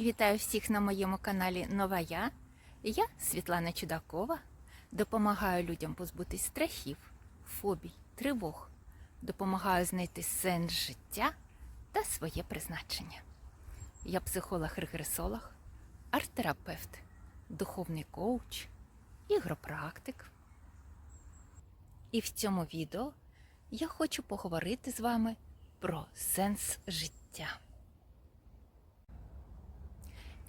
Вітаю всіх на моєму каналі Нова Я. Я Світлана Чудакова. Допомагаю людям позбутись страхів, фобій, тривог. Допомагаю знайти сенс життя та своє призначення. Я психолог-регресолог, арт-терапевт, духовний коуч, ігропрактик. І в цьому відео я хочу поговорити з вами про сенс життя.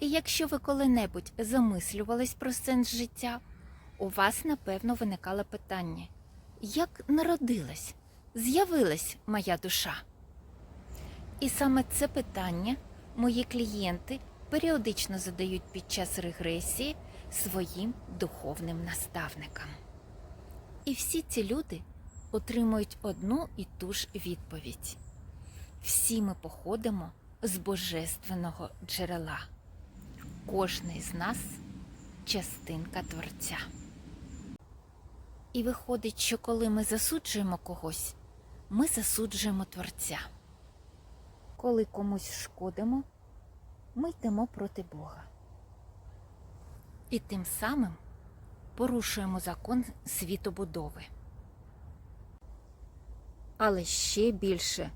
І якщо ви коли-небудь замислювались про сенс життя, у вас напевно виникало питання, як народилась, з'явилась моя душа? І саме це питання мої клієнти періодично задають під час регресії своїм духовним наставникам. І всі ці люди отримують одну і ту ж відповідь. Всі ми походимо з божественного джерела. Кожний з нас частинка Творця. І виходить, що коли ми засуджуємо когось, ми засуджуємо Творця. Коли комусь шкодимо, ми йдемо проти Бога. І тим самим порушуємо закон світобудови. Але ще більше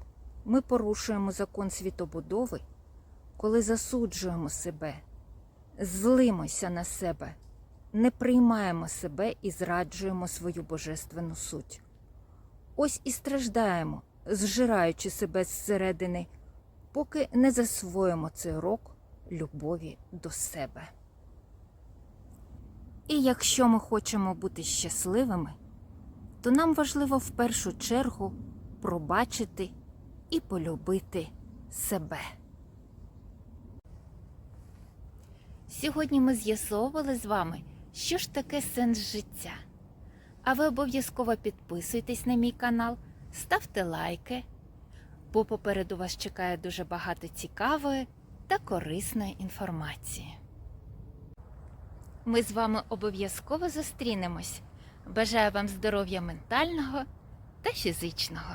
ми порушуємо закон світобудови, коли засуджуємо себе, злимося на себе, не приймаємо себе і зраджуємо свою божественну суть. Ось і страждаємо, зжираючи себе зсередини, поки не засвоїмо цей урок любові до себе. І якщо ми хочемо бути щасливими, то нам важливо в першу чергу пробачити і полюбити себе. Сьогодні ми з'ясовували з вами, що ж таке сенс життя. А ви обов'язково підписуйтесь на мій канал, ставте лайки, бо попереду вас чекає дуже багато цікавої та корисної інформації. Ми з вами обов'язково зустрінемось. Бажаю вам здоров'я ментального та фізичного.